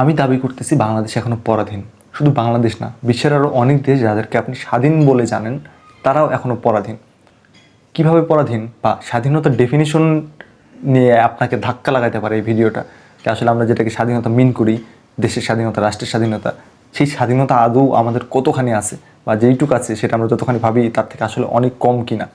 আমি দাবি করতেছি বাংলাদেশ এখনও পরাধীন। শুধু বাংলাদেশ না, বিশ্বের আরও অনেক দেশ যাদেরকে আপনি স্বাধীন বলে জানেন, তারাও এখনও পরাধীন। কীভাবে পরাধীন বা স্বাধীনতার ডেফিনিশন নিয়ে আপনাকে ধাক্কা লাগাতে পারে এই ভিডিওটা? যে আসলে আমরা যেটাকে স্বাধীনতা মিন করি, দেশের স্বাধীনতা, রাষ্ট্রের স্বাধীনতা, সেই স্বাধীনতা আদৌ আমাদের কতখানি আছে বা যেইটুকু আছে সেটা আমরা যতখানি ভাবি, তার থেকে আসলে অনেক কম কিনা?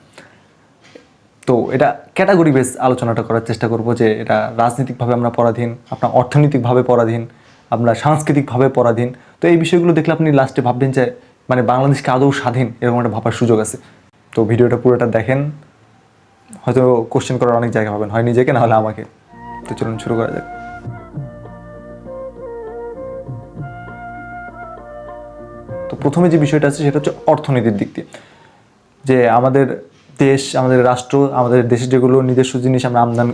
তো এটা ক্যাটাগরি বেস আলোচনাটা করার চেষ্টা করব যে এটা রাজনৈতিকভাবে আমরা পরাধীন, আপনার অর্থনৈতিকভাবে পরাধীন আমরা সাংস্কৃতিকভাবে পরাধীন। তো এই বিষয়গুলো দেখলে আপনি লাস্টে ভাববেন যে মানে বাংলাদেশকে আদৌ স্বাধীন? এরকম একটা ভাবার সুযোগ আছে। তো ভিডিওটা পুরোটা দেখেন। হয়তো কোশ্চেন করার অনেক জায়গা পাবেন। হয় নিজেকে, না হলে আমাকে। তো চলুন শুরু করা যাক। তো প্রথমে যে বিষয়টা আছে, সেটা হচ্ছে অর্থনীতির দিক দিয়ে। যে আমাদের দেশ, আমাদের রাষ্ট্র, আমাদের দেশের যেগুলো নিজস্ব জিনিস আমরা আমদানি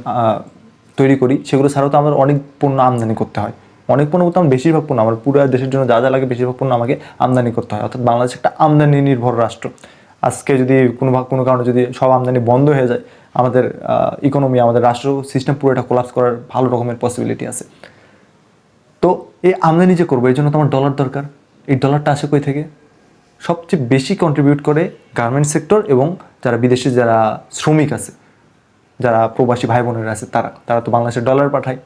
তৈরি করি, সেগুলো ছাড়াও তো আমাদের অনেক পণ্য আমদানি করতে হয়। অনেক পণ্য আমার বেশিরভাগ পণ্য, আমার পুরো দেশের জন্য যা যা লাগে বেশিরভাগ পণ্য আমাকে আমদানি করতে হয়। অর্থাৎ বাংলাদেশ একটা আমদানি নির্ভর রাষ্ট্র। আজকে যদি কোনো কোনো কারণে যদি সব আমদানি বন্ধ হয়ে যায়, আমাদের ইকোনমি আমাদের রাষ্ট্র সিস্টেম পুরোটা কোলাপস করার ভালো রকমের পসিবিলিটি আছে। তো এই আমদানি যে করব, এই জন্য তো আমার ডলার দরকার। এই ডলারটা আসে কই থেকে? সবচেয়ে বেশি কন্ট্রিবিউট করে গার্মেন্ট সেক্টর এবং যারা বিদেশে, যারা শ্রমিক আছে, যারা প্রবাসী ভাই বোনেরা আছে, তারা। তারা তো বাংলাদেশের ডলার পাঠায়।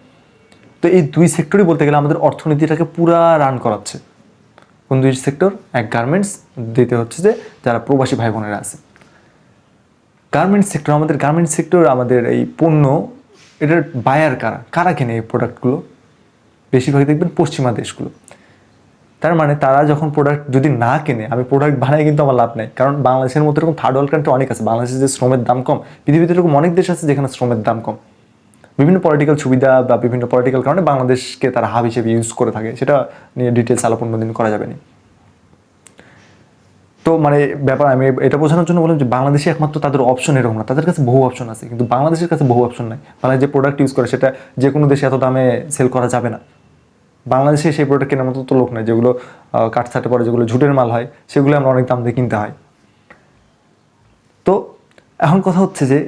তো এই দুই সেক্টরই বলতে গেলে আমাদের অর্থনীতিটাকে পুরা রান করাচ্ছে। কোন দুই সেক্টর এক গার্মেন্টস দিতে হচ্ছে যে যারা প্রবাসী ভাই বোনেরা আছে। গার্মেন্টস সেক্টর আমাদের গার্মেন্টস সেক্টর আমাদের এই পণ্য, এটার বায়ার কারা? কারা কেনে এই প্রোডাক্টগুলো বেশিরভাগ দেখবেন পশ্চিমা দেশগুলো। তার মানে তারা যখন প্রোডাক্ট যদি না কেনে, আমি প্রোডাক্ট বানাই কিন্তু আমার লাভ নেই। কারণ বাংলাদেশের মধ্যে এরকম থার্ড ওয়ার্ল্ড কান্ট্রি অনেক আছে। বাংলাদেশের যে শ্রমের দাম কম, পৃথিবীতে এরকম অনেক দেশ আছে যেখানে শ্রমের দাম কম। বিভিন্ন পলিটিক্যাল সুবিধা বা বিভিন্ন পলিটিক্যাল কারণে বাংলাদেশকে তারা হাব হিসেবে ইউজ করে থাকে। সেটা নিয়ে ডিটেলস আলাপ অন্যদিন করা যাবে না। তো মানে ব্যাপার আমি এটা বোঝানোর জন্য বললাম যে বাংলাদেশে একমাত্র তাদের অপশন এরকম না। তাদের কাছে বহু অপশন আছে, কিন্তু বাংলাদেশের কাছে বহু অপশন নাই। বাংলাদেশ যে প্রোডাক্ট ইউজ করে, সেটা যে কোনো দেশে এত দামে সেল করা যাবে না। বাংলাদেশে সেই প্রোডাক্ট কেনার মতো তো লোক নাই, যেগুলো কাঠ ছাটে পরে যেগুলো ঝুটের মাল হয়, সেগুলো আমরা অনেক দাম দিয়ে কিনতে হয়। তো এখন কথা হচ্ছে যে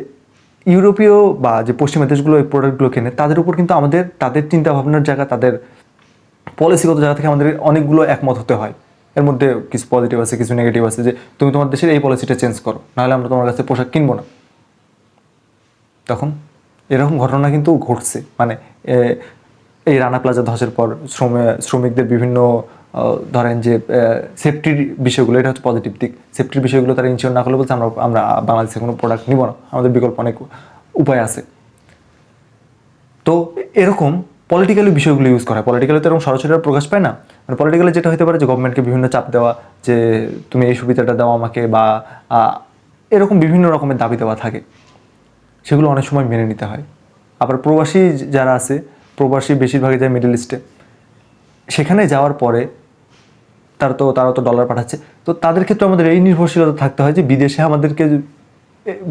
ইউরোপীয় বা যে পশ্চিমা দেশগুলো এই প্রোডাক্টগুলো কেনে, তাদের উপর কিন্তু আমাদের, তাদের চিন্তা ভাবনার জায়গা, তাদের পলিসিগত জায়গা থেকে আমাদের অনেকগুলো একমত হতে হয়। এর মধ্যে কিছু পজিটিভ আছে, কিছু নেগেটিভ আছে, যে তুমি তোমার দেশের এই পলিসিটা চেঞ্জ করো, নাহলে আমরা তোমার কাছে পোশাক কিনবো না। তখন এরকম ঘটনা কিন্তু ঘটছে। মানে এই রানা প্লাজা ধসের পর শ্রমে, শ্রমিকদের বিভিন্ন ধরেন যে সেফটির বিষয়গুলো, এটা হচ্ছে পজিটিভ দিক। সেফটির বিষয়গুলো তারা ইনশিওর না করলে বলছে, আমরা আমরা বাংলাদেশে কোনো প্রোডাক্ট নিব না। আমাদের বিকল্প অনেক উপায় আছে। তো এরকম পলিটিক্যালি বিষয়গুলো ইউজ করা হয়। পলিটিক্যালি তো এরকম সরাসরি প্রকাশ পায় না। মানে পলিটিক্যালি যেটা হতে পারে যে গভর্নমেন্টকে বিভিন্ন চাপ দেওয়া, যে, তুমি এই সুবিধাটা দাও আমাকে বা এরকম বিভিন্ন রকমের দাবি দেওয়া থাকে। সেগুলো অনেক সময় মেনে নিতে হয়। আবার প্রবাসী যারা আছে, প্রবাসী বেশিরভাগই যায় মিডল ইস্টে সেখানে যাওয়ার পরে তারা তো তারা তো ডলার পাঠাচ্ছে। তো তাদের ক্ষেত্রে আমাদের এই নির্ভরশীলতা থাকতে হয় যে বিদেশে আমাদেরকে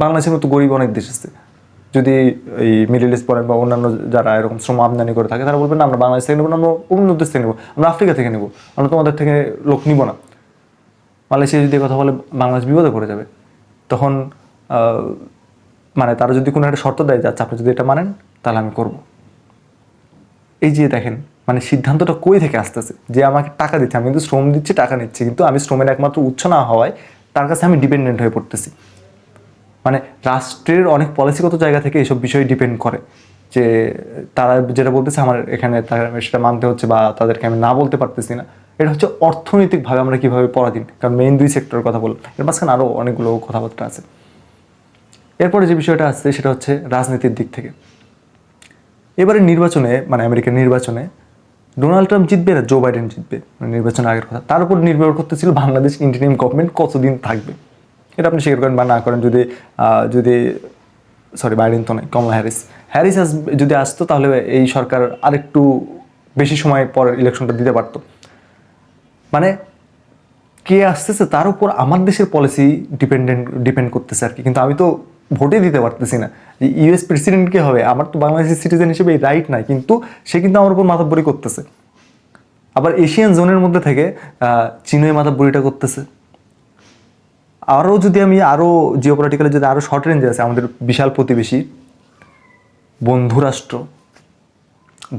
বাংলাদেশের মতো গরিব অনেক দেশ আছে। যদি এই মিডল ইস্ট পড়েন বা অন্যান্য যারা এরকম শ্রম আমদানি করে থাকে, তারা বলবেন, না, আমরা বাংলাদেশ থেকে নেব, না, আমরা অন্য দেশ থেকে নেব, আমরা আফ্রিকা থেকে নেব, আমরা তোমাদের থেকে লোক নিব না। মালয়েশিয়া যদি কথা বলে, বাংলাদেশ বিপদে পড়ে যাবে। তখন মানে তারা যদি কোনো একটা শর্ত দেয় যাচ্ছে আপনি যদি এটা মানেন, তাহলে আমি করব। এই যে দেখেন মানে সিদ্ধান্তটা কই থেকে আসতেছে? যে আমাকে টাকা দিচ্ছে, আমি কিন্তু শ্রম দিচ্ছি, টাকা নিচ্ছি, কিন্তু আমি শ্রমের একমাত্র উৎস না হওয়ায় তার কাছে আমি ডিপেন্ডেন্ট হয়ে পড়তেছি। মানে রাষ্ট্রের অনেক পলিসিগত জায়গা থেকে এইসব বিষয় ডিপেন্ড করে। যে তারা যেটা বলতেছে, আমার এখানে সেটা মানতে হচ্ছে বা তাদেরকে আমি না বলতে পারতেছি না। এটা হচ্ছে অর্থনৈতিকভাবে আমরা কীভাবে পরাধীন? কারণ মেইন দুই সেক্টরের কথা বললাম। এর মাঝখানে আরও অনেকগুলো কথাবার্তা আছে। এরপরে যে বিষয়টা আসছে, সেটা হচ্ছে রাজনীতির দিক থেকে। এবারে নির্বাচনে মানে আমেরিকার নির্বাচনে ডোনাল্ড ট্রাম্প জিতবে না, জো বাইডেন জিতবে মানে নির্বাচনের আগের কথা। তার উপর নির্ভর করতেছিল বাংলাদেশ ইন্টারিম গভর্নমেন্ট কতদিন থাকবে। এটা আপনি স্বীকার করেন বা না করেন, যদি যদি সরি বাইডেন তো নয়, কমলা হ্যারিস। হ্যারিস আস যদি আসতো, তাহলে এই সরকার আরেকটু বেশি সময় পর ইলেকশনটা দিতে পারতো। মানে কে আসতেছে, তার উপর আমার দেশের পলিসি ডিপেন্ডেন্ট ডিপেন্ড করতেছে আর কি। কিন্তু আমি তো ভোটই দিতে পারতেছি না। যে ইউএস প্রেসিডেন্ট কে হবে, আমার তো বাংলাদেশের সিটিজেন হিসেবে এই রাইট নাই, কিন্তু সে কিন্তু আমার উপর মাথাবরি করতেছে। আবার এশিয়ান জোনের মধ্যে থেকে চীনই মাথাবরিটা করতেছে। আরও যদি আমি আরও জিওপলিটিক্যালি যদি আরও শর্ট রেঞ্জে আছে, আমাদের বিশাল প্রতিবেশী বন্ধুরাষ্ট্র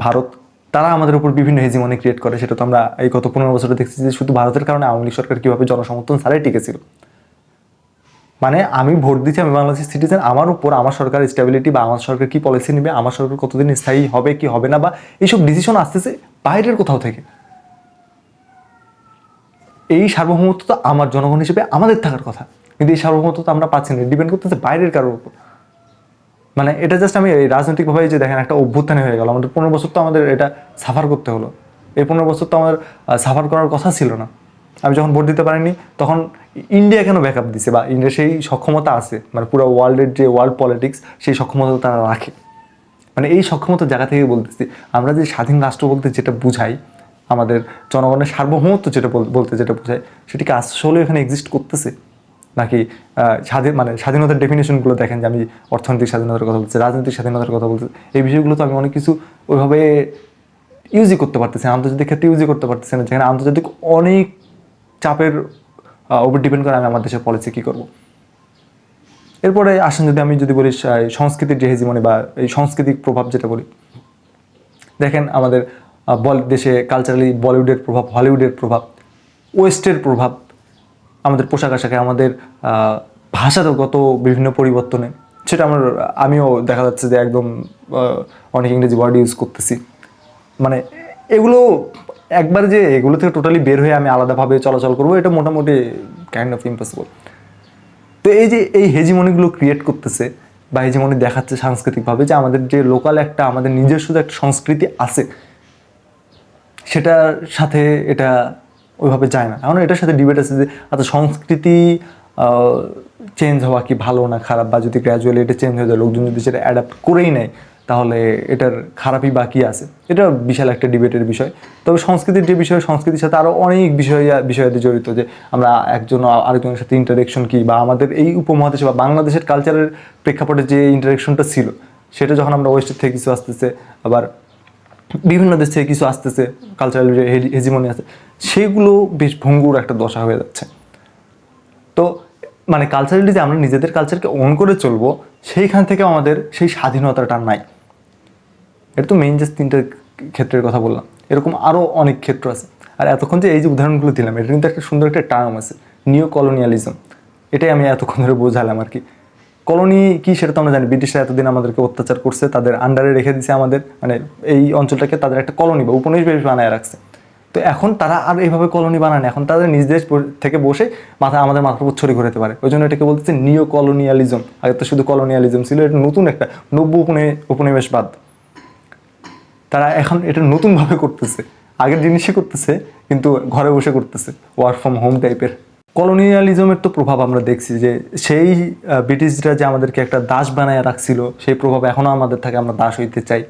ভারত, তারা আমাদের উপর বিভিন্ন হেজিমনি ক্রিয়েট করে। সেটা তো আমরা এই গত পনেরো বছরে দেখছি যে শুধু ভারতের কারণে আওয়ামী লীগ সরকার কীভাবে জনসমর্থন ছাড়াই টিকেছিল মানে আমি ভোট দিচ্ছি, আমি বাংলাদেশের সিটিজেন আমার উপর আমার সরকার স্টেবিলিটি বা আমার সরকার কি পলিসি নেবে, আমার সরকার কতদিন স্থায়ী হবে, কি হবে না, বা এইসব ডিসিশন আসতেছে বাইরের কোথাও থেকে। এই সার্বভৌমত্ব তো আমার জনগণ হিসেবে আমাদের থাকার কথা। কিন্তু এই সার্বভৌমত্ব তো আমরা পাচ্ছি না ডিপেন্ড করতেছে বাইরের কারোর উপর। মানে এটা জাস্ট আমি এই রাজনৈতিকভাবে যে দেখেন একটা অভ্যুত্থানে হয়ে গেল, আমাদের পনেরো বছর তো আমাদের এটা সাফার করতে হলো। এই পনেরো বছর তো আমাদের সাফার করার কথা ছিল না। আমি যখন ভোট দিতে পারিনি, তখন ইন্ডিয়া কেন ব্যাকআপ দিছে? বা ইন্ডিয়া সেই সক্ষমতা আছে মানে পুরো ওয়ার্ল্ডের যে ওয়ার্ল্ড পলিটিক্স সেই সক্ষমতা তারা রাখে। মানে এই সক্ষমতার জায়গা থেকে বলতেছি। আমরা যে স্বাধীন রাষ্ট্র বলতে যেটা বুঝাই, আমাদের জনগণের সার্বভৌমত্ব যেটা বল- বলতে যেটা বোঝায় সেটি কি আসলে এখানে এক্সিস্ট করতেছে? নাকি স্বাধীন মানে স্বাধীনতার ডেফিনেশনগুলো দেখেন যে আমি অর্থনৈতিক স্বাধীনতার কথা বলছি রাজনৈতিক স্বাধীনতার কথা বলছি এই বিষয়গুলো তো আমি অনেক কিছু ওইভাবে ইউজই করতে পারতেছি আন্তর্জাতিক ক্ষেত্রে ইউজই করতে পারতেছি না, যেখানে আন্তর্জাতিক অনেক চাপের উপর ডিপেন্ড করে আমি আমার দেশের পলিসি কী করব। এরপরে আসেন যদি আমি যদি বলি সংস্কৃতির যে হেজিমনি বা এই সাংস্কৃতিক প্রভাব যেটা বলি। দেখেন আমাদের বল, দেশে কালচারালি বলিউডের প্রভাব, হলিউডের প্রভাব, ওয়েস্টের প্রভাব, আমাদের পোশাক আশাকে, আমাদের ভাষাগত বিভিন্ন পরিবর্তনে, সেটা আমার, আমিও দেখা যাচ্ছে যে একদম অনেক ইংরেজি ওয়ার্ড ইউজ করতেছি। মানে এগুলো একবার যে এগুলো থেকে টোটালি বের হয়ে আমি আলাদাভাবে চলাচল করব, এটা মোটামুটি কাইন্ড অফ ইম্পসিবল তো এই যে এই হেজিমনিগুলো ক্রিয়েট করতেছে বা হেজিমনি দেখাচ্ছে সাংস্কৃতিকভাবে যে আমাদের যে লোকাল একটা, আমাদের নিজস্ব যে একটা সংস্কৃতি আছে, সেটার সাথে এটা ওইভাবে যায় না। এখন এটার সাথে ডিবেট আছে যে আচ্ছা সংস্কৃতি চেঞ্জ হওয়া কি ভালো না খারাপ? বা যদি গ্র্যাজুয়ালি এটা চেঞ্জ হয়ে যায়, লোকজন যদি সেটা অ্যাডাপ্ট করেই নেয় তাহলে এটার খারাপই বা কী আছে। এটা বিশাল একটা ডিবেটের বিষয়। তবে সংস্কৃতির যে বিষয়, সংস্কৃতির সাথে আরও অনেক বিষয়, বিষয়াদি জড়িত যে আমরা একজন আরেকজনের সাথে ইন্টারেকশন কী বা আমাদের এই উপমহাদেশে বা বাংলাদেশের কালচারের প্রেক্ষাপটে যে ইন্টারেকশনটা ছিল, সেটা যখন আমরা ওয়েস্টের থেকে কিছু আসতেছে, আবার বিভিন্ন দেশ থেকে কিছু আসতেছে কালচারাল হেজিমনি আছে, সেগুলো বেশ ভঙ্গুর একটা দশা হয়ে যাচ্ছে। তো মানে কালচারালি যে আমরা নিজেদের কালচারকে অন করে চলবো, সেইখান থেকে আমাদের সেই স্বাধীনতাটা নাই। এটা তো মেইন জাস্ট তিনটে ক্ষেত্রের কথা বললাম। এরকম আরও অনেক ক্ষেত্র আছে। আর এতক্ষণ যে এই যে উদাহরণগুলো দিলাম, এটা কিন্তু একটা সুন্দর একটা টার্ম আছে নিও কলোনিয়ালিজম এটাই আমি এতক্ষণ ধরে বোঝালাম আর কি। কলোনি কি সেটা তো আমরা জানি, ব্রিটিশরা এতদিন আমাদেরকে অত্যাচার করছে, তাদের আন্ডারে রেখে দিছে আমাদের মানে এই অঞ্চলটাকে তাদের একটা কলোনি বা উপনিবেশ বানায় রাখছে। তো এখন তারা আর এইভাবে কলোনি বানায় এখন তাদের নিজ দেশ থেকে বসে মাথা, আমাদের মাথার উপর ছড়ি ঘুরাতে পারে। ওই জন্য এটাকে বলতেছে নিও কলোনিয়ালিজম আগে তো শুধু কলোনিয়ালিজম ছিল, এটা নতুন একটা নব্য উপনি, উপনিবেশবাদ। তারা এখন এটা নতুনভাবে করতেছে। আগের জিনিসই করতেছে, কিন্তু ঘরে বসে করতেছে। ওয়ার্ক ফ্রম হোম টাইপের কলোনিয়ালিজমের তো প্রভাব আমরা দেখছি যে, সেই ব্রিটিশরা যে আমাদেরকে একটা দাস বানায় রাখছিল, সেই প্রভাব এখনও আমাদের থাকে, আমরা দাস হইতে চাই।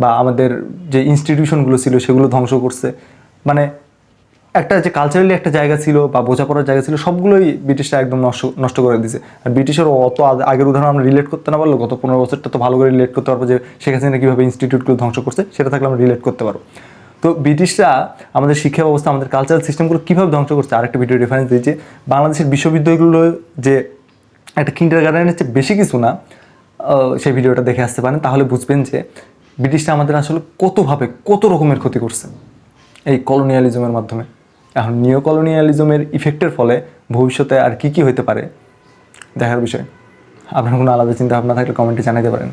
বা আমাদের যে ইনস্টিটিউশনগুলো ছিল, সেগুলো ধ্বংস করছে। মানে একটা যে কালচারালি একটা জায়গা ছিল বা বোঝাপড়ার জায়গা ছিল, সবগুলোই ব্রিটিশরা একদম নষ্ট নষ্ট করে দিয়েছে আর ব্রিটিশের অত আগের উদাহরণ আমরা রিলেট করতে না পারল গত পনেরো বছরটা তো ভালো করে রিলেট করতে পারব যে শেখ হাসিনা কীভাবে ইনস্টিটিউটগুলো ধ্বংস করছে, সেটা থাকলে আমরা রিলেট করতে পারব। তো ব্রিটিশরা আমাদের শিক্ষা ব্যবস্থা, আমাদের কালচারাল সিস্টেমগুলো কীভাবে ধ্বংস করছে, আরেকটা ভিডিও রেফারেন্স দিয়েছে বাংলাদেশের বিশ্ববিদ্যালয়গুলো যে একটা কিন্ডার গার্ডেনের চেয়ে বেশি কিছু না সেই ভিডিওটা দেখে আসতে পারেন। তাহলে বুঝবেন যে ব্রিটিশরা আমাদের আসলে কতভাবে কত রকমের ক্ষতি করছে এই কলোনিয়ালিজমের মাধ্যমে। এখন নিও কলোনিয়ালিজমের ইফেক্টের ফলে ভবিষ্যতে আর কি কি হতে পারে? দেখার বিষয়। আপনার কোনো আলাদা চিন্তা ভাবনা থাকলে কমেন্টে জানাতে পারেন।